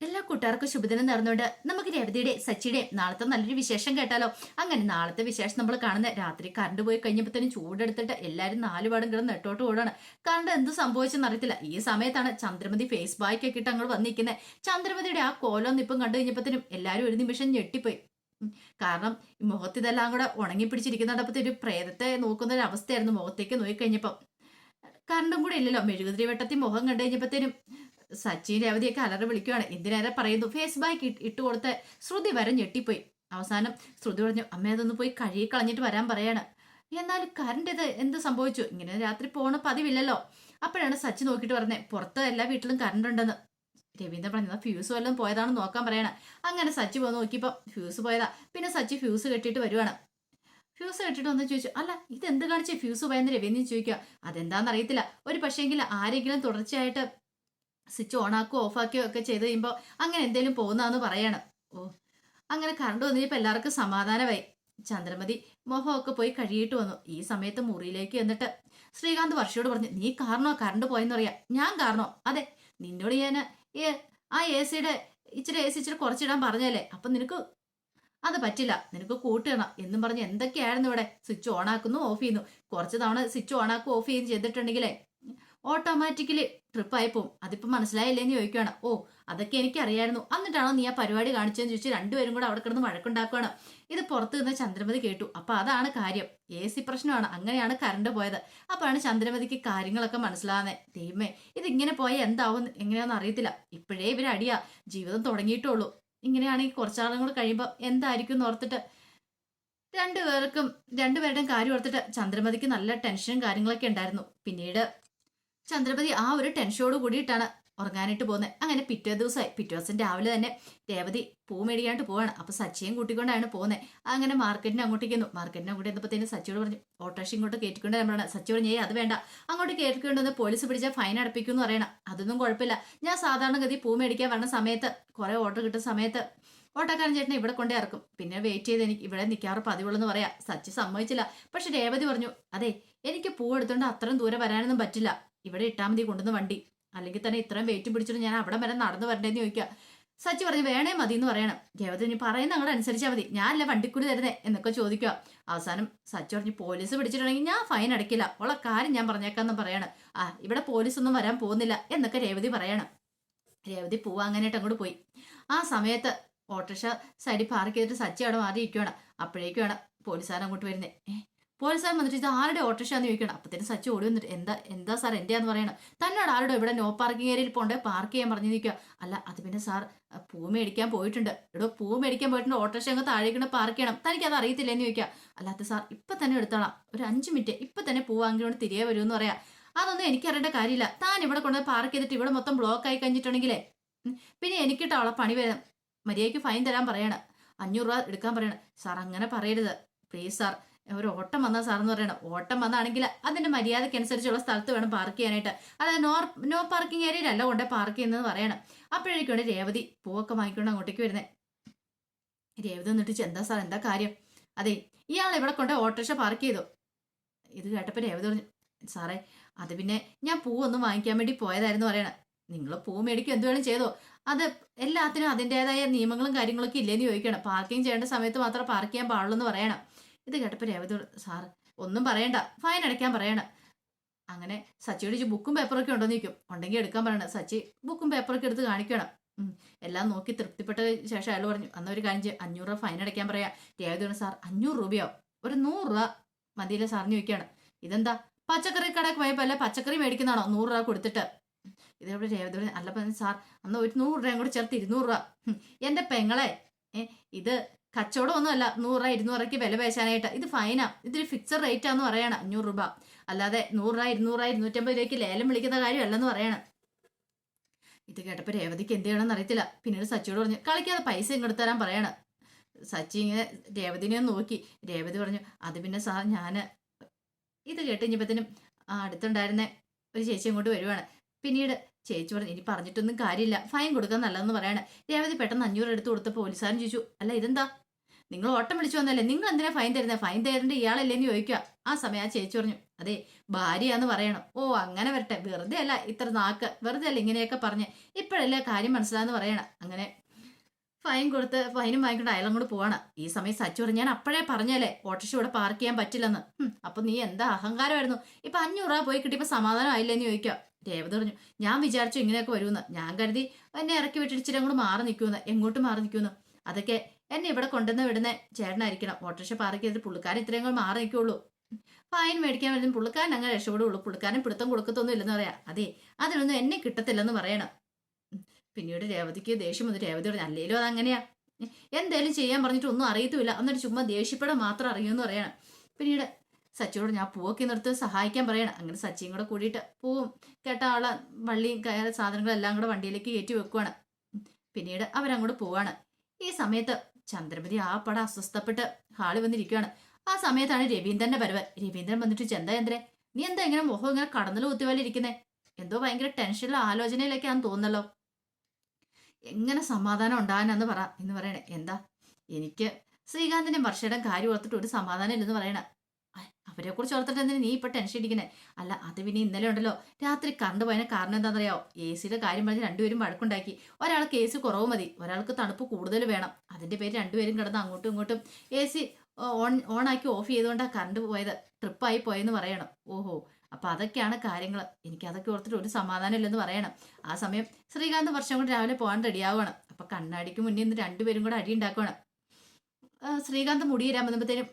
എല്ലാ കൂട്ടുകാർക്കും ശുഭദിനം നേർന്നുകൊണ്ട് നമുക്ക് രവതിയുടെ സച്ചിയുടെ നാളത്തെ നല്ലൊരു വിശേഷം കേട്ടാലോ? അങ്ങനെ നാളത്തെ വിശേഷം നമ്മൾ കാണുന്ന രാത്രി കറണ്ട് പോയി കഴിഞ്ഞപ്പോഴത്തേനും ചൂടെടുത്തിട്ട് എല്ലാവരും നാലുപാടും കിടന്ന് നെട്ടോട്ട് ഓടാണ് കറണ്ട് എന്ത് സംഭവിച്ചെന്ന് അറിയത്തില്ല. ഈ സമയത്താണ് ചന്ദ്രമതി ഫേസ് ബാക്ക് ഇട്ട് അങ്ങോട്ട് വന്നിരിക്കുന്നത് ചന്ദ്രമതിയുടെ ആ കോലം നിപ്പം കണ്ടു കഴിഞ്ഞപ്പോഴത്തേനും എല്ലാവരും ഒരു നിമിഷം ഞെട്ടിപ്പോയി. കാരണം മുഖത്ത് ഇതെല്ലാം കൂടെ ഉണങ്ങി പിടിച്ചിരിക്കുന്നുണ്ടപ്പത്തെ ഒരു പ്രേതത്തെ നോക്കുന്ന ഒരു അവസ്ഥയായിരുന്നു മുഖത്തേക്ക് നോക്കിക്കഴിഞ്ഞപ്പം. കറണ്ടും കൂടെ ഇല്ലല്ലോ. മെഴുകുതിരി വെട്ടത്തിൽ മുഖം കണ്ടു കഴിഞ്ഞപ്പോഴത്തേനും സച്ചിൻ രവതിയൊക്കെ അലറി വിളിക്കുകയാണ് എന്തിനേറെ പറയുന്നു ഫേസ് ബാക്ക് ഇട്ട് കൊടുത്ത് ശ്രുതി വരെ ഞെട്ടിപ്പോയി. അവസാനം ശ്രുതി പറഞ്ഞു അമ്മ അതൊന്ന് പോയി കഴുകി കളഞ്ഞിട്ട് വരാൻ പറയാണ്. എന്നാൽ കറണ്ട് ഇത് എന്ത് സംഭവിച്ചു? ഇങ്ങനെ രാത്രി പോണ പതിവില്ലല്ലോ. അപ്പോഴാണ് സച്ചി നോക്കിയിട്ട് പറഞ്ഞത് പുറത്ത് എല്ലാ വീട്ടിലും കറണ്ട് ഉണ്ടെന്ന്. രവീന്ദ്രൻ പറഞ്ഞു ഫ്യൂസ് വല്ലതും പോയതാണെന്ന് നോക്കാൻ പറയണ. അങ്ങനെ സച്ചി പോയി നോക്കിയപ്പോൾ ഫ്യൂസ് പോയതാ. പിന്നെ സച്ചി ഫ്യൂസ് കെട്ടിയിട്ട് വരുവാണ്. ഫ്യൂസ് കെട്ടിട്ട് വന്ന് ചോദിച്ചു അല്ല ഇത് എന്ത് കാണിച്ച്? ഫ്യൂസ് പോയെന്ന് രവീന്ദ്രൻ ചോദിക്കുക അതെന്താണെന്ന് അറിയത്തില്ല. ഒരു പക്ഷേങ്കിൽ ആരെങ്കിലും തുടർച്ചയായിട്ട് സ്വിച്ച് ഓൺ ആക്കുകയോ ഓഫ് ആക്കുകയോ ഒക്കെ ചെയ്ത് കഴിയുമ്പോൾ അങ്ങനെ എന്തെങ്കിലും പോകുന്നതെന്ന് പറയണം. ഓ അങ്ങനെ കറണ്ട് വന്നിപ്പോൾ എല്ലാവർക്കും സമാധാനമായി. ചന്ദ്രമതി മോഹമൊക്കെ പോയി കഴിയിട്ട് വന്നു. ഈ സമയത്ത് മുറിയിലേക്ക് എന്നിട്ട് ശ്രീകാന്ത് വർഷയോട് പറഞ്ഞു നീ കാരണോ? കറണ്ട് പോയെന്ന് അറിയാം. ഞാൻ കാരണോ? അതെ നിന്നോട് ഞാൻ ഏ ആ എ സിയുടെ ഇച്ചിരി എ സി ഇച്ചിരി കുറച്ചിടാൻ പറഞ്ഞല്ലേ അപ്പം നിനക്ക് അത് പറ്റില്ല. നിനക്ക് കൂട്ടിടണം എന്നും പറഞ്ഞ് എന്തൊക്കെയായിരുന്നു ഇവിടെ? സ്വിച്ച് ഓൺ ആക്കുന്നു ഓഫ് ചെയ്യുന്നു. കുറച്ച് തവണ സ്വിച്ച് ഓൺ ആക്കും ഓഫ് ചെയ്യുകയും ചെയ്തിട്ടുണ്ടെങ്കിലേ ഓട്ടോമാറ്റിക്കലി ട്രിപ്പായി പോകും അതിപ്പോ മനസ്സിലായില്ലേന്ന് ചോദിക്കുകയാണ് ഓ അതൊക്കെ എനിക്കറിയായിരുന്നു. എന്നിട്ടാണോ നീ ആ പരിപാടി കാണിച്ചതെന്ന് ചോദിച്ചു രണ്ടുപേരും കൂടെ അവിടെ കിടന്ന് വഴക്കുണ്ടാക്കുകയാണ് ഇത് പുറത്ത് നിന്ന് ചന്ദ്രമതി കേട്ടു. അപ്പൊ അതാണ് കാര്യം. എ സി പ്രശ്നമാണ്. അങ്ങനെയാണ് കറണ്ട് പോയത്. അപ്പോഴാണ് ചന്ദ്രമതിക്ക് കാര്യങ്ങളൊക്കെ മനസ്സിലാകുന്നത് ദൈവമേ ഇതിങ്ങനെ പോയാൽ എന്താവും എങ്ങനെയാണെന്ന് അറിയത്തില്ല. ഇപ്പോഴേ ഇവർ അടിയാ. ജീവിതം തുടങ്ങിയിട്ടുള്ളൂ. ഇങ്ങനെയാണെങ്കിൽ കുറച്ചാളും കൂടെ കഴിയുമ്പോൾ എന്തായിരിക്കും എന്ന് ഓർത്തിട്ട് രണ്ടുപേർക്കും രണ്ടുപേരുടെയും കാര്യം ഓർത്തിട്ട് ചന്ദ്രമതിക്ക് നല്ല ടെൻഷനും കാര്യങ്ങളൊക്കെ ഉണ്ടായിരുന്നു. പിന്നീട് ചന്ദ്രപതി ആ ഒരു ടെൻഷനോട് കൂടിയിട്ടാണ് ഉറങ്ങാനായിട്ട് പോകുന്നത് അങ്ങനെ പിറ്റേ ദിവസമായി പിറ്റേ ദിവസം രാവിലെ തന്നെ രേവതി പൂ മേടിക്കാനായിട്ട് പോവാണ്. അപ്പൊ സച്ചിയും കൂട്ടിക്കൊണ്ടാണ് പോകുന്നത് അങ്ങനെ മാർക്കറ്റിന് അങ്ങോട്ടേക്ക് വന്നു മാർക്കറ്റിന് അങ്ങോട്ട് ചെന്നപ്പോഴത്തേനും സച്ചിയോട് പറഞ്ഞു ഓട്ടോറിക്ഷ ഇങ്ങോട്ട് കയറ്റിക്കൊണ്ട് നമ്മളാണ് സച്ചി പറഞ്ഞു ഏ അത് വേണ്ട. അങ്ങോട്ട് കയറ്റിക്കൊണ്ടുവന്ന് പോലീസ് പിടിച്ചാൽ ഫൈൻ അടപ്പിക്കും എന്ന് പറയണം. അതൊന്നും കുഴപ്പമില്ല. ഞാൻ സാധാരണഗതി പൂ മേടിക്കാൻ വരണ സമയത്ത് കുറെ ഓർഡർ കിട്ടുന്ന സമയത്ത് ഓട്ടോക്കാരൻ ചേട്ടനെ ഇവിടെ കൊണ്ടേ ഇറക്കും. പിന്നെ വെയിറ്റ് ചെയ്ത് എനിക്ക് ഇവിടെ നിൽക്കാറ് പതിവുള്ളെന്ന് പറയാം. സച്ചി സമ്മതിച്ചില്ല. പക്ഷെ രേവതി പറഞ്ഞു അതെ എനിക്ക് പൂ എടുത്തോണ്ട് അത്രയും ദൂരെ വരാനൊന്നും പറ്റില്ല. ഇവിടെ ഇട്ടാൽ മതി കൊണ്ടുവന്ന് വണ്ടി. അല്ലെങ്കിൽ തന്നെ ഇത്രയും വെയിറ്റ് പിടിച്ചിട്ട് ഞാൻ അവിടെ വരെ നടന്നു വരണ്ടേന്ന് ചോദിക്കുക. സച്ചി പറഞ്ഞു വേണേ മതി എന്ന് പറയണം. രേവതി ഇനി പറയുന്ന അങ്ങോട്ട് അനുസരിച്ചാൽ മതി. ഞാനല്ല വണ്ടിക്കൂടി തരുന്നേ എന്നൊക്കെ ചോദിക്കുക. അവസാനം സച്ചി പറഞ്ഞു പോലീസ് പിടിച്ചിട്ടുണ്ടെങ്കിൽ ഞാൻ ഫൈൻ അടയ്ക്കില്ല ഉള്ള കാര്യം ഞാൻ പറഞ്ഞേക്കാന്ന് പറയണം. ആ ഇവിടെ പോലീസ് ഒന്നും വരാൻ പോകുന്നില്ല എന്നൊക്കെ രേവതി പറയണം. രേവതി പോവാ അങ്ങനെയായിട്ട് അങ്ങോട്ട് പോയി. ആ സമയത്ത് ഓട്ടോറിക്ഷ സൈഡിൽ പാർക്ക് ചെയ്തിട്ട് സച്ചി അവിടെ മാറിയിരിക്കുകയാണ് അപ്പോഴേക്കുമാണ് പോലീസുകാരൻ അങ്ങോട്ട് വരുന്നത് ഏ സാർ വന്നിട്ട് ഇത് ആരുടെ ഓട്ടോറിക്ഷയാന്ന് ചോദിക്കണം അപ്പത്തേനും സച്ചി ഓടി വന്നിട്ട് എന്താ എന്താ സാർ എന്റെയാന്ന് പറയണം. തന്നോട് ആരുടെ ഇവിടെ നോ പാർക്കിംഗ് ഏരിയയിൽ പോകണ്ടേ? പാർക്ക് ചെയ്യാൻ പറഞ്ഞു നിൽക്കുക. അല്ല അത് പിന്നെ സാർ പൂ മേടിക്കാൻ പോയിട്ടുണ്ട്. എടോ പൂ മേടിക്കാൻ പോയിട്ടുണ്ട്. ഓട്ടോറിക്ഷ അങ്ങ് താഴേക്കൊണ്ട് പാർക്ക് ചെയ്യണം. തനിക്ക് അത് അറിയത്തില്ലെന്ന് ചോദിക്കുക. അല്ലാത്ത സാർ ഇപ്പൊ തന്നെ എടുത്തോളാം. ഒരു അഞ്ച് മിനിറ്റ് ഇപ്പൊ തന്നെ പൂ വാങ്ങിക്കൊണ്ട് തിരികെ വരുമെന്ന് പറയാം. അതൊന്നും എനിക്കറിയേണ്ട കാര്യമില്ല. താൻ ഇവിടെ കൊണ്ട് പാർക്ക് ചെയ്തിട്ട് ഇവിടെ മൊത്തം ബ്ലോക്ക് ആയി കഴിഞ്ഞിട്ടുണ്ടെങ്കിലേ പിന്നെ എനിക്കിട്ട് അവളെ പണി വരാം. മര്യാദയ്ക്ക് ഫൈൻ തരാൻ പറയണം. അഞ്ഞൂറ് രൂപ എടുക്കാൻ പറയണം. സാർ അങ്ങനെ പറയരുത്. Please sir. ഒരു ഓട്ടം വന്ന സാർ എന്ന് പറയണം. ഓട്ടം വന്നാണെങ്കിൽ അതിന്റെ മര്യാദയ്ക്കനുസരിച്ചുള്ള സ്ഥലത്ത് വേണം പാർക്ക് ചെയ്യാനായിട്ട്. അതായത് നോ നോ പാർക്കിംഗ് ഏരിയയിലല്ല കൊണ്ട് പാർക്ക് ചെയ്യുന്നത് പറയണം. അപ്പോഴേക്കാണ് രേവതി പൂവൊക്കെ വാങ്ങിക്കൊണ്ട് അങ്ങോട്ടേക്ക് വരുന്നത്. രേവതി എന്നിട്ട് എന്താ സാർ എന്താ കാര്യം? അതെ ഇയാൾ ഇവിടെ കൊണ്ട് ഓട്ടോറിക്ഷ പാർക്ക് ചെയ്തു. ഇത് കേട്ടപ്പോൾ രേവതി പറഞ്ഞു സാറേ അത് പിന്നെ ഞാൻ പൂവൊന്നും വാങ്ങിക്കാൻ വേണ്ടി പോയതായിരുന്നു പറയണം. നിങ്ങൾ പൂ മേടിക്കും എന്ത് വേണം ചെയ്തോ. അത് എല്ലാത്തിനും അതിന്റെതായ നിയമങ്ങളും കാര്യങ്ങളൊക്കെ ഇല്ലേന്ന് ചോദിക്കണം. പാർക്കിംഗ് ചെയ്യേണ്ട സമയത്ത് മാത്രം പാർക്ക് ചെയ്യാൻ പാടുള്ളൂ എന്ന് പറയണം. ഇത് കേട്ടപ്പോൾ രേവതിയോട് സാർ ഒന്നും പറയണ്ട. ഫൈൻ അടയ്ക്കാൻ പറയണം അങ്ങനെ സച്ചിയോട് ബുക്കും പേപ്പറൊക്കെ ഉണ്ടോ നിൽക്കും ഉണ്ടെങ്കിൽ എടുക്കാൻ പറയണം സച്ചി ബുക്കും പേപ്പറൊക്കെ എടുത്ത് കാണിക്കണം. എല്ലാം നോക്കി തൃപ്തിപ്പെട്ട ശേഷം അയാൾ പറഞ്ഞു അന്ന് ഒരു കാര്യം അഞ്ഞൂറ് രൂപ ഫൈൻ അടയ്ക്കാൻ പറയാ. രേവതിയോട് സാർ അഞ്ഞൂറ് രൂപയോ? ഒരു നൂറ് രൂപ? മതിയിലെ സാറിന് ചോദിക്കുകയാണ്. ഇതെന്താ? പച്ചക്കറി കടയ്ക്ക് പോയപ്പോൾ അല്ല പച്ചക്കറി മേടിക്കുന്നതാണോ? നൂറ് രൂപ കൊടുത്തിട്ട്. ഇതേപോലെ രേവതി പറഞ്ഞു അല്ല പറഞ്ഞു സാർ അന്ന് ഒരു നൂറ് രൂപയും കൂടി ചേർത്ത് ഇരുന്നൂറ് രൂപ. എന്റെ പെങ്ങളെ ഇത് കച്ചവടം ഒന്നുമല്ല നൂറ് ഇരുന്നൂറയ്ക്ക് വില പേശാനായിട്ട്. ഇത് ഫൈനാ ഇതൊരു ഫിക്സഡ് റേറ്റ് ആണെന്ന് പറയണം. അഞ്ഞൂറ് രൂപ. അല്ലാതെ നൂറ് ഇരുന്നൂറ് ഇരുന്നൂറ്റമ്പത് രൂപയ്ക്ക് ലേലം വിളിക്കുന്ന കാര്യമല്ലെന്ന് പറയണം. ഇത് കേട്ടപ്പോൾ രേവതിക്ക് എന്ത് ചെയ്യണമെന്ന് അറിയത്തില്ല. പിന്നീട് സച്ചിയോട് പറഞ്ഞു കളിക്കാതെ പൈസ ഇങ്ങോട്ട് തരാൻ പറയണം. സച്ചി ഇങ്ങനെ രേവതിനെ നോക്കി. രേവതി പറഞ്ഞു അത് പിന്നെ സാർ ഞാൻ ഇത് കേട്ട് കഴിഞ്ഞപ്പോഴത്തേനും ആ അടുത്തുണ്ടായിരുന്ന ഒരു ചേച്ചി അങ്ങോട്ട് വരുവാണ്. പിന്നീട് ചേച്ചി പറഞ്ഞു ഇനി പറഞ്ഞിട്ടൊന്നും കാര്യമില്ല. ഫൈൻ കൊടുക്കാൻ നല്ലതെന്ന് പറയാണ്. രേവതി പെട്ടെന്ന് അഞ്ഞൂറ് എടുത്ത് കൊടുത്ത പോലീസുകാരൻ ചോദിച്ചു അല്ല ഇതെന്താ? നിങ്ങൾ ഓട്ടം വിളിച്ചു വന്നല്ലേ നിങ്ങൾ എന്തിനാ ഫൈൻ തരുന്നത് ഫൈൻ തരേണ്ട ഇയാളല്ലേ എന്ന് ചോദിക്കുക. ആ സമയം ആ ചേച്ചി പറഞ്ഞു അതെ ഭാര്യയാന്ന് പറയണം. ഓ അങ്ങനെ വരട്ടെ. വെറുതെ അല്ല ഇത്ര നാക്ക്. വെറുതെ അല്ല ഇങ്ങനെയൊക്കെ പറഞ്ഞ്. ഇപ്പോഴല്ലേ കാര്യം മനസ്സിലാന്ന് പറയണം. അങ്ങനെ ഫൈൻ കൊടുത്ത് ഫൈനും വാങ്ങിക്കൊണ്ട് അയാളും കൂടെ പോവാണ്. ഈ സമയം സച്ചു പറഞ്ഞു ഞാൻ അപ്പോഴേ പറഞ്ഞല്ലേ ഓട്ടോഷ ഇവിടെ പാർക്ക് ചെയ്യാൻ പറ്റില്ലെന്ന്. അപ്പൊ നീ എന്താ അഹങ്കാരമായിരുന്നു? ഇപ്പൊ അഞ്ഞൂറ് രൂപ പോയി കിട്ടിയപ്പോ സമാധാനം ആയില്ലെന്ന് ചോദിക്കാം രേവത പറഞ്ഞു ഞാൻ വിചാരിച്ചു ഇങ്ങനെയൊക്കെ വരുമെന്ന്. ഞാൻ കരുതി എന്നെ ഇറക്കി വിട്ടിടിച്ചിട്ട് അങ്ങോട്ട് മാറി നിൽക്കുമെന്ന്. എങ്ങോട്ട് മാറി നിൽക്കുമെന്ന്? അതൊക്കെ എന്നെ ഇവിടെ കൊണ്ടുവന്ന് വിടുന്ന ചേട്ടനായിരിക്കണം. ഓട്ടോറിക്ഷ പാർക്ക് ചെയ്തിട്ട് പുള്ളിക്കാരൻ ഇത്രയും കൂടെ മാറി നിൽക്കുള്ളൂ ഫൈൻ മേടിക്കാൻ വരുന്ന പുള്ളിക്കാരൻ അങ്ങനെ രക്ഷപ്പെടുള്ളൂ പുള്ളിക്കാരൻ പിടുത്തം കൊടുക്കത്തൊന്നും ഇല്ലെന്ന് പറയാം. അതെ അതിനൊന്നും എന്നെ കിട്ടത്തില്ലെന്ന് പറയണം. പിന്നീട് രേവതിക്ക് ദേഷ്യം വന്നു രേവതി പറഞ്ഞു അല്ലേലും അതങ്ങനെയാ. എന്തേലും ചെയ്യാൻ പറഞ്ഞിട്ട് ഒന്നും അറിയത്തുമില്ല. എന്നിട്ട് ചുമ്മാ ദേഷ്യപ്പെടാൻ മാത്രം അറിയുമെന്ന് പറയണം. പിന്നീട് സച്ചിയോട് ഞാൻ പൂവൊക്കെ നിർത്ത് സഹായിക്കാൻ പറയണം. അങ്ങനെ സച്ചിയും കൂടെ കൂടിയിട്ട് പൂവും കേട്ട ആളെ വള്ളിയും കയറി സാധനങ്ങളെല്ലാം കൂടെ വണ്ടിയിലേക്ക് കയറ്റി വെക്കുവാണ്. പിന്നീട് അവരങ്ങോട്ട് പോവാണ്. ഈ സമയത്ത് ചന്ദ്രമതി ആ പട അസ്വസ്ഥപ്പെട്ട് ഹാളിൽ വന്നിരിക്കുകയാണ്. ആ സമയത്താണ് രവീന്ദ്രന്റെ വരവ്. രവീന്ദ്രൻ വന്നിട്ട് ചെന്താ ചന്ദ്രേ നീ എന്താ ഇങ്ങനെ മുഖം ഇങ്ങനെ കടന്നൽ കുത്തിപോലെ ഇരിക്കുന്നേ? എന്തോ ഭയങ്കര ടെൻഷനിലും ആലോചനയിലൊക്കെയാണെന്ന് തോന്നുന്നല്ലോ. എങ്ങനെ സമാധാനം ഉണ്ടാകാനെന്ന് പറ എന്ന് പറയണേ. എന്താ? എനിക്ക് ശ്രീകാന്തിന്റെ വർഷയുടെ കാര്യം ഓർത്തിട്ട് ഒരു സമാധാനം ഇല്ലെന്ന് പറയണ. അവരെ കുറിച്ച് ഓർത്തിട്ട് എന്തിനാ നീ ഇപ്പൊ ടെൻഷൻ ഇരിക്കണേ അല്ല അത് പിന്നെ ഇന്നലെ ഉണ്ടല്ലോ. രാത്രി കറണ്ട് പോയതിന് കാരണം എന്താണെന്നറിയാവോ എ സിയുടെ കാര്യം പറഞ്ഞ് രണ്ടുപേരും വഴക്കുണ്ടാക്കി. ഒരാൾക്ക് എ സി കുറവ് മതി ഒരാൾക്ക് തണുപ്പ് കൂടുതൽ വേണം. അതിന്റെ പേര് രണ്ടുപേരും കിടന്ന് അങ്ങോട്ടും ഇങ്ങോട്ടും എ സി ഓൺ ഓണാക്കി ഓഫ് ചെയ്തുകൊണ്ടാണ് കറണ്ട് പോയത് ട്രിപ്പായി പോയെന്ന് പറയണം. ഓഹോ അപ്പൊ അതൊക്കെയാണ് കാര്യങ്ങൾ എനിക്ക് അതൊക്കെ ഓർത്തിട്ട് ഒരു സമാധാനം ഇല്ലെന്ന് പറയണം. ആ സമയം ശ്രീകാന്ത് വർഷം കൂടി രാവിലെ പോകാൻ റെഡിയാവുകയാണ് അപ്പൊ കണ്ണാടിക്ക് മുന്നേ നിന്ന് രണ്ടുപേരും കൂടെ അടി ഉണ്ടാക്കുവാണ്. ആ, ശ്രീകാന്ത് മുടി തരാൻ വന്നപ്പോഴത്തേനും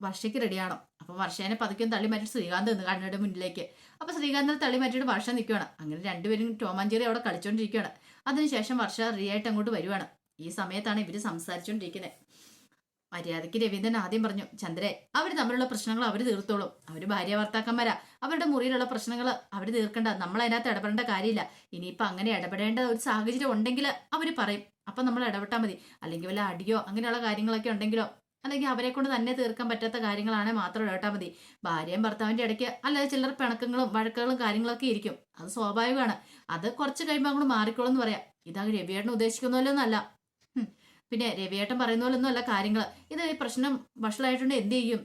വർഷയ്ക്ക് റെഡിയാണോ അപ്പൊ വർഷേനെ പതുക്കെ തള്ളി മാറ്റി ശ്രീകാന്ത് നിന്ന് കണ്ണയുടെ മുന്നിലേക്ക്. അപ്പൊ ശ്രീകാന്തിനെ തള്ളി മാറ്റിയിട്ട് വർഷ നിൽക്കുകയാണ് അങ്ങനെ രണ്ടുപേരും ടോമാഞ്ചേരി അവിടെ കളിച്ചോണ്ടിരിക്കുകയാണ് അതിനുശേഷം വർഷ റിയായിട്ട് അങ്ങോട്ട് വരുവാണ്. ഈ സമയത്താണ് ഇവർ സംസാരിച്ചുകൊണ്ടിരിക്കുന്നത് മര്യാദയ്ക്ക് രവീന്ദ്രൻ ആദ്യം പറഞ്ഞു ചന്ദ്രേ അവർ തമ്മിലുള്ള പ്രശ്നങ്ങൾ അവർ തീർത്തോളും. അവർ ഭാര്യ ഭർത്താക്കന്മാരാ. അവരുടെ മുറിയിലുള്ള പ്രശ്നങ്ങൾ അവർ തീർക്കണ്ട. നമ്മൾ അതിനകത്ത് ഇടപെടേണ്ട കാര്യമില്ല. ഇനിയിപ്പോൾ അങ്ങനെ ഇടപെടേണ്ട ഒരു സാഹചര്യം ഉണ്ടെങ്കിൽ അവർ പറയും. അപ്പം നമ്മൾ ഇടപെട്ടാൽ മതി. അല്ലെങ്കിൽ വല്ല അടിയോ അങ്ങനെയുള്ള കാര്യങ്ങളൊക്കെ ഉണ്ടെങ്കിലോ അല്ലെങ്കിൽ അവരെ കൊണ്ട് തന്നെ തീർക്കാൻ പറ്റാത്ത കാര്യങ്ങളാണെങ്കിൽ മാത്രം ഇടപെട്ടാൽ മതി. ഭാര്യയും ഭർത്താവിന്റെ ഇടയ്ക്ക് അല്ലാതെ ചിലർ പിണക്കങ്ങളും വഴക്കുകളും കാര്യങ്ങളൊക്കെ ഇരിക്കും. അത് സ്വാഭാവികമാണ്. അത് കുറച്ച് കഴിയുമ്പോൾ അങ്ങോട്ട് മാറിക്കോളും എന്ന് പറയാം. ഇതാ രവിയേട്ടൻ ഉദ്ദേശിക്കുന്ന പോലെയൊന്നുമല്ല പിന്നെ രവിയേട്ടൻ പറയുന്ന പോലൊന്നും അല്ല കാര്യങ്ങൾ ഇത് ഈ പ്രശ്നം വഷളായിട്ടുണ്ട് എന്ത് ചെയ്യും?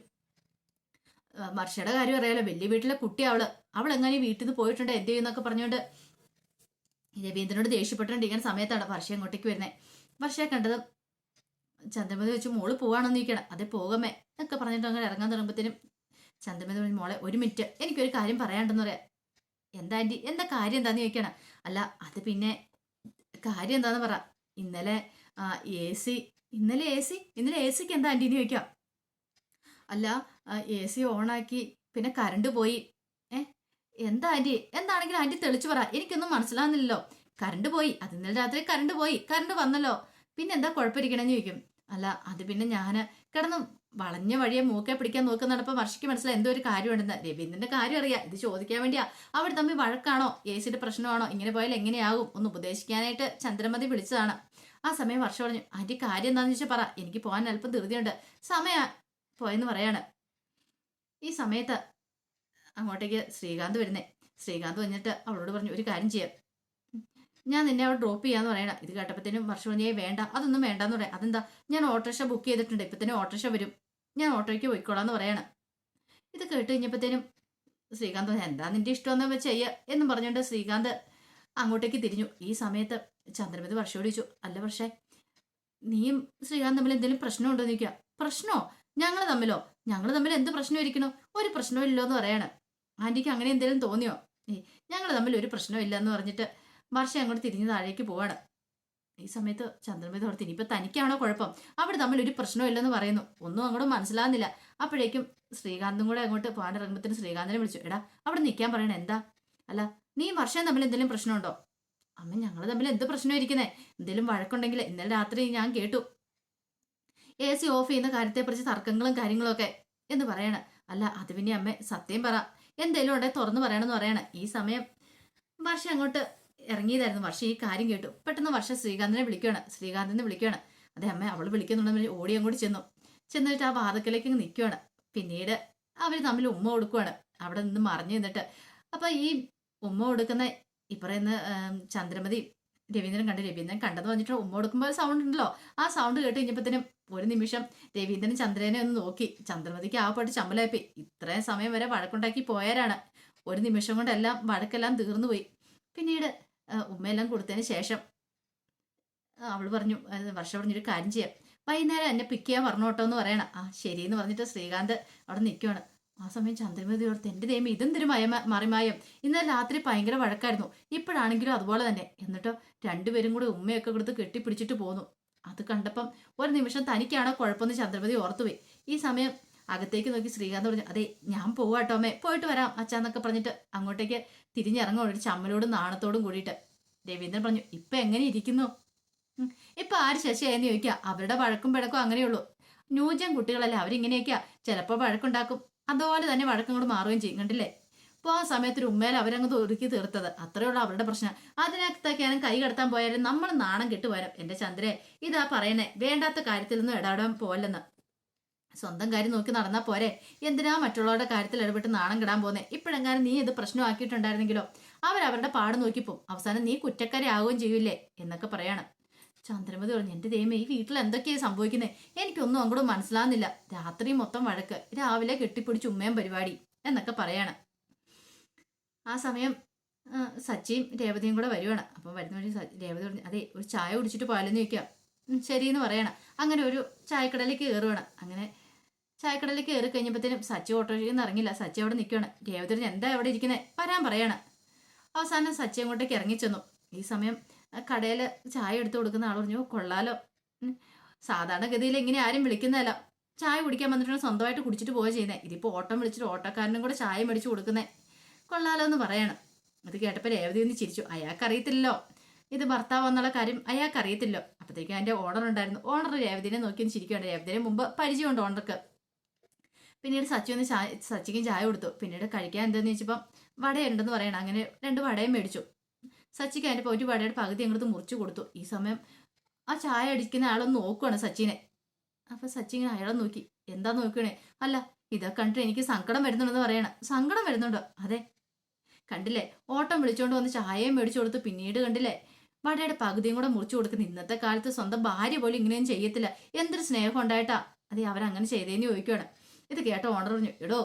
വർഷയുടെ കാര്യം അറിയാലോ. വലിയ വീട്ടിലെ കുട്ടി അവൾ. അവൾ എങ്ങനെ വീട്ടിൽ നിന്ന് പോയിട്ടുണ്ട്? എന്ത് ചെയ്യുന്നൊക്കെ പറഞ്ഞുകൊണ്ട് രവീന്ദ്രനോട് ദേഷ്യപ്പെട്ടുണ്ട് ഇങ്ങനെ സമയത്താണ് വർഷ ഇങ്ങോട്ടേക്ക് വരുന്നത് വർഷയെ കണ്ടത് ചന്ദ്രമതി വെച്ച് മോൾ പോവാണെന്ന് നിൽക്കണം അതെ പോകമേ എന്നൊക്കെ പറഞ്ഞിട്ട് അങ്ങനെ ഇറങ്ങാൻ തുടങ്ങുമ്പോഴത്തേനും ചന്ദ്രമതി പറഞ്ഞു മോളെ ഒരു മിനിറ്റ് എനിക്കൊരു കാര്യം പറയാണ്ടെന്ന് പറയാം. എന്താ ആന്റി? എന്താ കാര്യം എന്താന്ന് ചോദിക്കണം? അല്ല അത് പിന്നെ കാര്യം എന്താന്ന് പറ. ഇന്നലെ എ സി ഇന്നലെ എ സി ഇന്നലെ എ സിക്ക് എന്താ ആന്റീന്ന് ചോദിക്കാം. അല്ല എ സി ഓണാക്കി പിന്നെ കറണ്ട് പോയി. ഏ എന്താ ആന്റി? എന്താണെങ്കിലും ആന്റി തെളിച്ചു പറ. എനിക്കൊന്നും മനസ്സിലാവുന്നില്ലല്ലോ. കറണ്ട് പോയി അത് ഇന്നലെ രാത്രി കറണ്ട് പോയി കറണ്ട് വന്നല്ലോ. പിന്നെന്താ കുഴപ്പമിരിക്കണമെന്ന് ചോദിക്കും. അല്ല അത് പിന്നെ ഞാൻ കിടന്ന് വളഞ്ഞ വഴിയെ മൂക്കെ പിടിക്കാൻ നോക്കുന്നുണ്ടപ്പോൾ വർഷയ്ക്ക് മനസ്സിലായി എന്തോ ഒരു കാര്യമുണ്ടെന്ന്. രവീന്ദ്രന്റെ കാര്യം അറിയാം. ഇത് ചോദിക്കാൻ വേണ്ടിയാ. അവർ തമ്മിൽ വഴക്കാണോ? എ സിയുടെ പ്രശ്നമാണോ? ഇങ്ങനെ പോയാൽ എങ്ങനെയാകും? ഒന്ന് ഉപദേശിക്കാനായിട്ട് ചന്ദ്രമതി വിളിച്ചതാണ്. ആ സമയം വർഷം പറഞ്ഞു അതിന്റെ കാര്യം എന്താണെന്ന് വെച്ചാൽ പറ. എനിക്ക് പോകാൻ അല്പം ധൃതിയുണ്ട്. സമയ പോയെന്ന് പറയാണ്. ഈ സമയത്ത് അങ്ങോട്ടേക്ക് ശ്രീകാന്ത് വരുന്നേ. ശ്രീകാന്ത് വന്നിട്ട് അവളോട് പറഞ്ഞു ഒരു കാര്യം ചെയ്യാം. ഞാൻ നിന്നെ അവിടെ ഡ്രോപ്പ് ചെയ്യാന്ന് പറയണം. ഇത് കേട്ടപ്പോഴത്തേനും വർഷോണിയെ വേണ്ട. അതൊന്നും വേണ്ടെന്ന് പറയാം. അതെന്താ? ഞാൻ ഓട്ടോറിക്ഷ ബുക്ക് ചെയ്തിട്ടുണ്ട്. ഇപ്പത്തന്നെ ഓട്ടോറിക്ഷ വരും. ഞാൻ ഓട്ടോയ്ക്ക് പോയിക്കോളാന്ന് പറയണം. ഇത് കേട്ട് കഴിഞ്ഞപ്പോഴത്തേനും ശ്രീകാന്ത് എന്താ നിന്റെ ഇഷ്ടമെന്ന് വെച്ച് ചെയ്യ? എന്നും പറഞ്ഞുകൊണ്ട് ശ്രീകാന്ത് അങ്ങോട്ടേക്ക് തിരിഞ്ഞു. ഈ സമയത്ത് ചന്ദ്രമതി വർഷയോട് ചോദിച്ചു അല്ല പക്ഷേ നീയും ശ്രീകാന്ത് തമ്മിൽ എന്തെങ്കിലും പ്രശ്നമുണ്ടോ എന്ന് ചോദിക്കുക പ്രശ്നമോ ഞങ്ങൾ തമ്മിലോ? ഞങ്ങൾ തമ്മിൽ എന്ത് പ്രശ്നം ഇരിക്കണോ ഒരു പ്രശ്നവും ഇല്ലോ എന്ന് പറയാണ്. ആന്റിക്ക് അങ്ങനെ എന്തെങ്കിലും തോന്നിയോ? ഞങ്ങൾ തമ്മിൽ ഒരു പ്രശ്നവും എന്ന് പറഞ്ഞിട്ട് വർഷ അങ്ങോട്ട് തിരിഞ്ഞ് താഴേക്ക് പോവാണ്. ഈ സമയത്ത് ചന്ദ്രമതി ഓർത്ത് ഇപ്പൊ തനിക്കാണോ കുഴപ്പം? അവിടെ തമ്മിൽ ഒരു പ്രശ്നവും ഇല്ലെന്ന് പറയുന്നു. ഒന്നും അങ്ങോട്ട് മനസ്സിലാകുന്നില്ല അപ്പോഴേക്കും ശ്രീകാന്തും കൂടെ അങ്ങോട്ട് പോകാൻ ഇറങ്ങുമ്പത്തിന് ശ്രീകാന്തിനെ വിളിച്ചു. എടാ അവിടെ നിൽക്കാൻ പറയണേ എന്താ? അല്ല നീ വർഷം തമ്മിൽ എന്തെങ്കിലും പ്രശ്നമുണ്ടോ? അമ്മ ഞങ്ങൾ തമ്മിൽ എന്ത് പ്രശ്നം ഇരിക്കുന്നേ? എന്തെങ്കിലും വഴക്കുണ്ടെങ്കിൽ ഇന്നലെ രാത്രി ഞാൻ കേട്ടു. എ സി ഓഫ് ചെയ്യുന്ന കാര്യത്തെക്കുറിച്ച് തർക്കങ്ങളും കാര്യങ്ങളും ഒക്കെ എന്ന് പറയണ. അല്ല അത് പിന്നെ അമ്മ സത്യം പറ. എന്തേലും ഉണ്ടെ തുറന്നു പറയണമെന്ന് പറയണ. ഈ സമയം വർഷം അങ്ങോട്ട് ഇറങ്ങിയതായിരുന്നു. വർഷ ഈ കാര്യം കേട്ടു. പെട്ടെന്ന് വർഷ ശ്രീകാന്തിനെ വിളിക്കുകയാണ്. ശ്രീകാന്തിനെ വിളിക്കുകയാണ്. അതെ അമ്മ അവൾ വിളിക്കുന്നുണ്ടെന്ന് ഓടി അങ്ങോട്ട് ചെന്നു. ചെന്നിട്ട് ആ വാതക്കലേക്ക് നിൽക്കുകയാണ് പിന്നീട് അവർ തമ്മിൽ ഉമ്മ കൊടുക്കുവാണ് അവിടെ നിന്ന് മറിഞ്ഞു നിന്നിട്ട്. അപ്പൊ ഈ ഉമ്മ കൊടുക്കുന്ന ഈ ചന്ദ്രമതി രവീന്ദ്രൻ കണ്ട് രവീന്ദ്രൻ കണ്ടെന്ന് പറഞ്ഞിട്ട് ഉമ്മ കൊടുക്കുമ്പോൾ ഒരു സൗണ്ട് ഉണ്ടല്ലോ. ആ സൗണ്ട് കേട്ട് കഴിഞ്ഞപ്പോഴത്തേനും ഒരു നിമിഷം രവീന്ദ്രൻ ചന്ദ്രനെ ഒന്ന് നോക്കി. ചന്ദ്രമതിക്ക് ആ പാട്ട് ചമ്മലായിപ്പോയി. ഇത്രയും സമയം വരെ വഴക്കുണ്ടാക്കി പോയാരാണ് ഒരു നിമിഷം കൊണ്ടെല്ലാം വഴക്കെല്ലാം തീർന്നുപോയി. പിന്നീട് ഉമ്മയെല്ലാം കൊടുത്തതിന് ശേഷം അവൾ പറഞ്ഞു വർഷം പറഞ്ഞൊരു കാര്യം ചെയ്യാം. വൈകുന്നേരം എന്നെ പിക്ക് ചെയ്യാൻ പറഞ്ഞു കേട്ടോ എന്ന് പറയണം. ആ ശരി എന്ന് പറഞ്ഞിട്ട് ശ്രീകാന്ത് അവിടെ നിൽക്കുവാണ് ആ സമയം ചന്ദ്രമതി ഓർത്ത് എന്റെ ദൈവം ഇതെന്തൊരു മയ മറിമായം. ഇന്നലെ രാത്രി ഭയങ്കര വഴക്കായിരുന്നു. ഇപ്പോഴാണെങ്കിലും അതുപോലെ തന്നെ. എന്നിട്ടോ രണ്ടുപേരും കൂടെ ഉമ്മയൊക്കെ കൊടുത്ത് കെട്ടിപ്പിടിച്ചിട്ട് പോന്നു. അത് കണ്ടപ്പം ഒരു നിമിഷം തനിക്കാണോ കുഴപ്പമെന്ന് ചന്ദ്രമതി ഓർത്തുപോയി. ഈ സമയം അകത്തേക്ക് നോക്കി ശ്രീകാന്ത് പറഞ്ഞു അതെ ഞാൻ പോവാട്ടോ അമ്മേ പോയിട്ട് വരാം അച്ഛാന്നൊക്കെ പറഞ്ഞിട്ട് അങ്ങോട്ടേക്ക് തിരിഞ്ഞിറങ്ങും ഒരു ചമ്മലോടും നാണത്തോടും കൂടിയിട്ട് രവീന്ദ്രൻ പറഞ്ഞു ഇപ്പൊ എങ്ങനെ ഇരിക്കുന്നു? ഇപ്പൊ ആര് ശശിയായെന്ന് ചോദിക്കുക അവരുടെ വഴക്കും പിഴക്കും അങ്ങനെയുള്ളൂ. ന്യൂജൻ കുട്ടികളല്ലേ അവരിങ്ങനെയൊക്കെയാ ചിലപ്പോൾ വഴക്കുണ്ടാക്കും അതുപോലെ തന്നെ വഴക്കങ്ങോട് മാറുകയും ചെയ്യും കണ്ടില്ലേ? അപ്പോൾ ആ സമയത്ത് ഒരു ഉമ്മയിൽ അവരങ്ങ് ഒരുക്കി തീർത്തത് അത്രയേ ഉള്ളൂ അവരുടെ പ്രശ്നം. അതിനകത്തേക്കാനും കൈ കടത്താൻ പോയാലും നമ്മൾ നാണം കെട്ടു വരും എന്റെ ചന്ദ്രേ ഇതാ പറയണേ വേണ്ടാത്ത കാര്യത്തിലൊന്നും ഇടപെടാൻ പോലെന്ന് സ്വന്തം കാര്യം നോക്കി നടന്നാ പോരെ? എന്തിനാ മറ്റുള്ളവരുടെ കാര്യത്തിൽ ഇടപെട്ട് നാണം കിടാൻ പോന്നെ ഇപ്പോഴെങ്ങാനും നീ ഇത് പ്രശ്നമാക്കിയിട്ടുണ്ടായിരുന്നെങ്കിലോ? അവരവരുടെ പാട് നോക്കിപ്പോവും അവസാനം നീ കുറ്റക്കാരി ആവുകയും ചെയ്യൂലേ എന്നൊക്കെ പറയാണ്. ചന്ദ്രമതി പറഞ്ഞു എന്റെ ദൈവമേ ഈ വീട്ടിൽ എന്തൊക്കെയാ സംഭവിക്കുന്നത് എനിക്കൊന്നും അങ്ങോട്ട് മനസ്സിലാവുന്നില്ല. രാത്രി മൊത്തം വഴക്ക്. രാവിലെ കെട്ടിപ്പിടിച്ച് ഉമ്മയും പരിപാടി. എന്നൊക്കെ പറയാണ്. ആ സമയം സച്ചിയും രേവതിയും കൂടെ വരുവാണ്. അപ്പം വരുന്ന വഴി രേവതി പറഞ്ഞു അതെ ഒരു ചായ കുടിച്ചിട്ട് പോയാലെന്ന് ചോദിക്കാം. "ഉം, ശരിയെന്ന് പറയണം. അങ്ങനെ ഒരു ചായക്കടയിലേക്ക് കയറുവാണ് അങ്ങനെ ചായക്കടയിലേക്ക് കയറി കഴിഞ്ഞപ്പോഴത്തേനും സച്ചി ഓട്ടോയിൽ നിന്ന് ഇറങ്ങില്ല സച്ചി അവിടെ നിൽക്കുകയാണ്. രേവതി എന്താ അവിടെ ഇരിക്കുന്നത് വരാൻ പറയാണ്. അവസാനം സച്ചി അങ്ങോട്ടേക്ക് ഇറങ്ങിച്ചെന്നു. ഈ സമയം കടയിൽ ചായ എടുത്തു കൊടുക്കുന്ന ആൾ പറഞ്ഞു കൊള്ളാലോ. സാധാരണ ഗതിയിൽ ഇങ്ങനെ ആരും വിളിക്കുന്നതല്ല. ചായ കുടിക്കാൻ വന്നിട്ടാണ് സ്വന്തമായിട്ട് കുടിച്ചിട്ട് പോവുക ചെയ്യുന്നത് ഇതിപ്പോൾ ഓട്ടം വിളിച്ചിട്ട് ഓട്ടോക്കാരനും കൂടെ ചായ മേടിച്ച് കൊടുക്കുന്നത് കൊള്ളാലോ എന്ന് പറയണം. അത് കേട്ടപ്പോൾ രേവതി ഒന്ന് ചിരിച്ചു. അയാൾക്കറിയത്തില്ലല്ലോ. ഇത് ഭർത്താവ് എന്നുള്ള കാര്യം അയാൾക്കറിയത്തില്ലോ അപ്പോഴത്തേക്കും അതിന്റെ ഓണർ ഉണ്ടായിരുന്നു. ഓണർ രേവതിനെ നോക്കി ഒന്ന് ചിരിക്കുകയാണ്. രേവതിനെ മുമ്പ് പരിചയമുണ്ട് ഓണർക്ക്. പിന്നീട് സച്ചി ഒന്ന് ചായ സച്ചിക്കും ചായ കൊടുത്തു. പിന്നീട് കഴിക്കാൻ എന്താന്ന് ചോദിച്ചപ്പം വടയുണ്ടെന്ന് പറയണം അങ്ങനെ രണ്ട് വടയും മേടിച്ചു. സച്ചിക്ക് അതിന്റെ ഒരു വടയുടെ പകുതി അങ്ങോട്ട് മുറിച്ചു കൊടുത്തു. ഈ സമയം ആ ചായ അടിക്കുന്ന ആളൊന്ന് നോക്കുവാണ് സച്ചിനെ. അപ്പം സച്ചി ഇങ്ങനെ അയാളെ നോക്കി. എന്താ നോക്കണേ? അല്ല ഇതൊക്കെ കണ്ടിട്ട് എനിക്ക് സങ്കടം വരുന്നുണ്ടെന്ന് പറയണം. സങ്കടം വരുന്നുണ്ടോ? അതെ. കണ്ടില്ലേ? ഓട്ടം വിളിച്ചുകൊണ്ട് വന്ന് ചായയും മേടിച്ചു കൊടുത്തു പിന്നീട് കണ്ടില്ലേ? വടയുടെ പകുതിയും കൂടെ മുറിച്ചു കൊടുക്കുന്ന ഇന്നത്തെ കാലത്ത് സ്വന്തം ഭാര്യ പോലും ഇങ്ങനെയും ചെയ്യത്തില്ല. എന്തൊരു സ്നേഹം ഉണ്ടായിട്ടാ. അതെ അവരങ്ങനെ ചെയ്തേന്ന് ചോദിക്കുവാണ്. ഇത് കേട്ട ഓണർ പറഞ്ഞു എടോ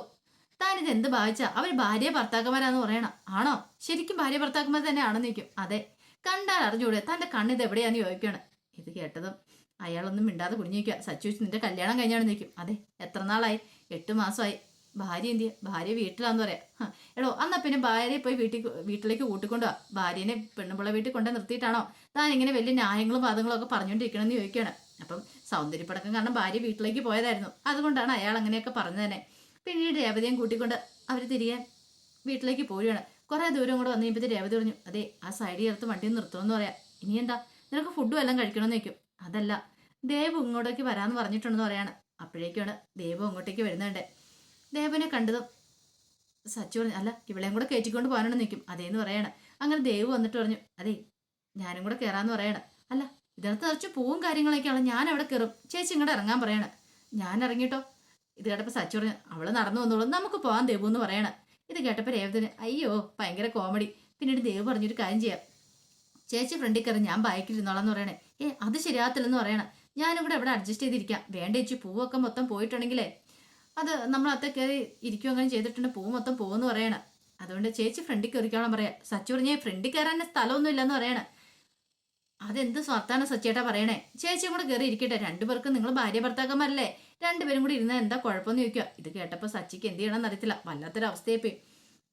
താൻ ഇത് എന്ത് ഭാവിച്ച? അവർ ഭാര്യ ഭർത്താക്കന്മാരാന്ന് പറയണം. ആണോ? ശരിക്കും ഭാര്യ ഭർത്താക്കന്മാർ തന്നെ ആണെന്ന് നിൽക്കും അതെ. കണ്ടാൽ അറിഞ്ഞൂടെ തന്റെ കണ്ണിത് എവിടെയാന്ന് ചോദിക്കുകയാണ് ഇത് കേട്ടതും അയാളൊന്നും മിണ്ടാതെ കുഞ്ഞിക്കുക സച്ചു നിന്റെ കല്യാണം കഴിഞ്ഞാണ് നിൽക്കും അതെ എത്ര നാളായി? എട്ട് മാസമായി. ഭാര്യ എന്ത് ഭാര്യ വീട്ടിലാന്ന് പറയാം. എടോ അന്നാ പിന്നെ ഭാര്യയെ പോയി വീട്ടിൽ വീട്ടിലേക്ക് കൂട്ടിക്കൊണ്ടു ഭാര്യനെ പെണ്ണുപിള്ള വീട്ടിൽ കൊണ്ടു നിർത്തിയിട്ടാണോ? താൻ ഇങ്ങനെ വലിയ ന്യായങ്ങളും വാദങ്ങളും ഒക്കെ പറഞ്ഞുകൊണ്ടിരിക്കണമെന്ന് ചോദിക്കുകയാണ് അപ്പം സൗന്ദര്യപ്പടക്കം കാരണം ഭാര്യ വീട്ടിലേക്ക് പോയതായിരുന്നു. അതുകൊണ്ടാണ് അയാൾ അങ്ങനെയൊക്കെ പറഞ്ഞു തന്നെ പിന്നീട് രേവതിയും കൂട്ടിക്കൊണ്ട് അവർ തിരികെ വീട്ടിലേക്ക് പോവുകയാണ്. കുറേ ദൂരം കൂടെ വന്നു കഴിയുമ്പോൾ രേവതി പറഞ്ഞു അതെ ആ സൈഡിൽ ചേർത്ത് വണ്ടി നിർത്തണമെന്ന് പറയാം. ഇനി എന്താ? നിനക്ക് ഫുഡും എല്ലാം കഴിക്കണമെന്ന് വയ്ക്കും അതല്ല ദേവ് ഇങ്ങോട്ടേക്ക് വരാമെന്ന് പറഞ്ഞിട്ടുണ്ടെന്ന് പറയാണ്. അപ്പോഴേക്കാണ് ദേവ് അങ്ങോട്ടേക്ക് വരുന്നുണ്ട് ദേവനെ കണ്ടതും സച്ചു പറഞ്ഞു അല്ല ഇവളെയും കൂടെ കയറ്റിക്കൊണ്ട് പോകാനാണ് നിൽക്കും അതേന്ന് പറയാണ്. അങ്ങനെ ദേവ് വന്നിട്ട് പറഞ്ഞു അതെ ഞാനും കൂടെ കയറാമെന്ന് പറയണം. അല്ല ഇതിനകത്ത് നിറച്ച് പൂവും കാര്യങ്ങളൊക്കെയാണ് ഞാൻ അവിടെ കയറും. ചേച്ചി ഇങ്ങോട്ട് ഇറങ്ങാൻ പറയണ. ഞാൻ ഇറങ്ങിട്ടോ? ഇത് കേട്ടപ്പോൾ സച്ചു പറഞ്ഞു അവൾ നടന്നു വന്നോളൂ നമുക്ക് പോകാൻ ദേവു എന്ന് പറയണം. ഇത് കേട്ടപ്പോൾ രേവതിന് അയ്യോ ഭയങ്കര കോമഡി പിന്നീട് ദേവ് പറഞ്ഞൊരു കാര്യം ചെയ്യാം. ചേച്ചി ഫ്രണ്ടിൽ കയറി ഞാൻ ബൈക്കിൽ ഇരുന്നോളാന്ന് പറയണേ. ഏ അത് ശരിയാകത്തില്ലെന്ന് പറയണം. ഞാനും കൂടെ ഇവിടെ അഡ്ജസ്റ്റ് ചെയ്തിരിക്കാം. വേണ്ട ചേച്ചി പൂവൊക്കെ മൊത്തം പോയിട്ടുണ്ടെങ്കിലേ അത് നമ്മൾ അത്ത കയറി ഇരിക്കും അങ്ങനെ ചെയ്തിട്ടുണ്ട് പൂ മൊത്തം പോകുമെന്ന് പറയണം. അതുകൊണ്ട് ചേച്ചി ഫ്രണ്ടിൽ കയറിക്കോളാൻ പറയാം. സച്ചു പറഞ്ഞാൽ ഫ്രണ്ടിൽ കയറാൻ സ്ഥലമൊന്നും ഇല്ലെന്ന് പറയണം. അതെന്ത് സ്വർത്താന സച്ചേട്ടാ പറയണേ? ചേച്ചിയും കൂടെ കയറി ഇരിക്കട്ടെ. രണ്ടുപേർക്കും നിങ്ങൾ ഭാര്യ ഭർത്താക്കന്മാരല്ലേ? രണ്ടുപേരും കൂടി ഇരുന്നാൽ എന്താ കുഴപ്പമെന്ന് ചോദിക്കുക. ഇത് കേട്ടപ്പോൾ സച്ചിക്ക് എന്ത് ചെയ്യണമെന്ന് അറിയത്തില്ല. വല്ലാത്തൊരു അവസ്ഥയെ പോയി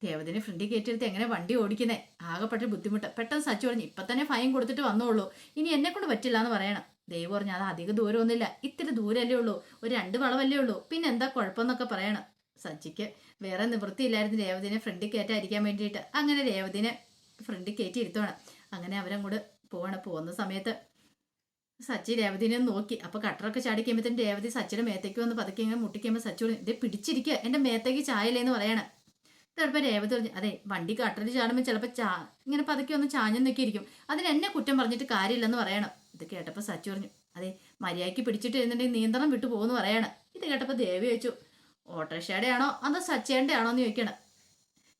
ദേവതിനെ ഫ്രണ്ടി കയറ്റിയെടുത്ത് എങ്ങനെ വണ്ടി ഓടിക്കുന്നേ? ആകെപ്പെട്ട ബുദ്ധിമുട്ട്. പെട്ടെന്ന് സച്ചു പറഞ്ഞു ഇപ്പൊ തന്നെ ഫൈൻ കൊടുത്തിട്ട് വന്നോളൂ. ഇനി എന്നെ കൊണ്ട് പറ്റില്ല എന്ന് പറയണം. ദൈവം പറഞ്ഞു അത് അധികം ദൂരമൊന്നുമില്ല ഇത്തിരി ദൂരമല്ലേ ഉള്ളൂ. ഒരു രണ്ട് വളവല്ലേ ഉള്ളൂ. പിന്നെ എന്താ കുഴപ്പമെന്നൊക്കെ പറയണം. സച്ചിക്ക് വേറെ നിവൃത്തിയില്ലായിരുന്നു രേവതിനെ ഫ്രണ്ടിൽ കയറ്റാതിരിക്കാൻ വേണ്ടിയിട്ട്. അങ്ങനെ രേവതിനെ ഫ്രണ്ടിൽ കയറ്റി ഇരുത്തുവാണ്. അങ്ങനെ അവരങ്ങോട്ട് പോവാണ്. പോകുന്ന സമയത്ത് സച്ചി രേവതിനെ നോക്കി. അപ്പൊ കട്ടറൊക്കെ ചാടി കഴിയുമ്പോഴത്തേനും രേവതി സച്ചിയുടെ മേത്തേക്ക് വന്ന് പതുക്കെ ഇങ്ങനെ മുട്ടിക്കുമ്പോൾ സച്ചി ഇതേ പിടിച്ചിരിക്കുക എന്റെ മേത്തേക്ക് ചായല്ലേന്ന് പറയണം. ചിലപ്പോൾ രേവതി പറഞ്ഞു അതെ വണ്ടി കട്ടറിൽ ചാടുമ്പോൾ ചിലപ്പോൾ ചാ ഇങ്ങനെ പതുക്കെ ഒന്ന് ചാഞ്ഞു നിൽക്കിയിരിക്കും അതിന് എന്നെ കുറ്റം പറഞ്ഞിട്ട് കാര്യമില്ലെന്ന് പറയണം. ഇത് കേട്ടപ്പോൾ സച്ചി പറഞ്ഞു അതെ മര്യാദയ്ക്ക് പിടിച്ചിട്ട് ഇരുന്നിട്ടുണ്ടെങ്കിൽ നിയന്ത്രണം വിട്ടു പോകുമെന്ന് പറയണം. ഇത് കേട്ടപ്പോൾ ദേവി വെച്ചു ഓട്ടോറിക്ഷയുടെ ആണോ അതോ സച്ചേന്റെ ആണോ എന്ന് ചോദിക്കണം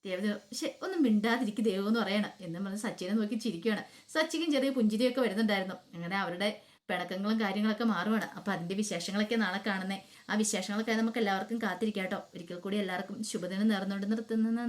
ദേവത പക്ഷെ ഒന്നും മിണ്ടാതിരിക്കും ദേവു എന്ന് പറയണം. എന്നും പറഞ്ഞ് സച്ചിനെ നോക്കി ചിരിക്കുകയാണ് സച്ചിക്കും ചെറിയ പുഞ്ചിരിയൊക്കെ വരുന്നുണ്ടായിരുന്നു. അങ്ങനെ അവരുടെ പിണക്കങ്ങളും കാര്യങ്ങളൊക്കെ മാറുവാണ്. അപ്പൊ അതിന്റെ വിശേഷങ്ങളൊക്കെ നാളെ കാണുന്നേ. ആ വിശേഷങ്ങളൊക്കെ നമുക്ക് എല്ലാവർക്കും കാത്തിരിക്കാം കേട്ടോ. ഒരിക്കൽ കൂടി എല്ലാവർക്കും ശുഭദിനം നേർന്നുകൊണ്ട് നിർത്തുന്ന.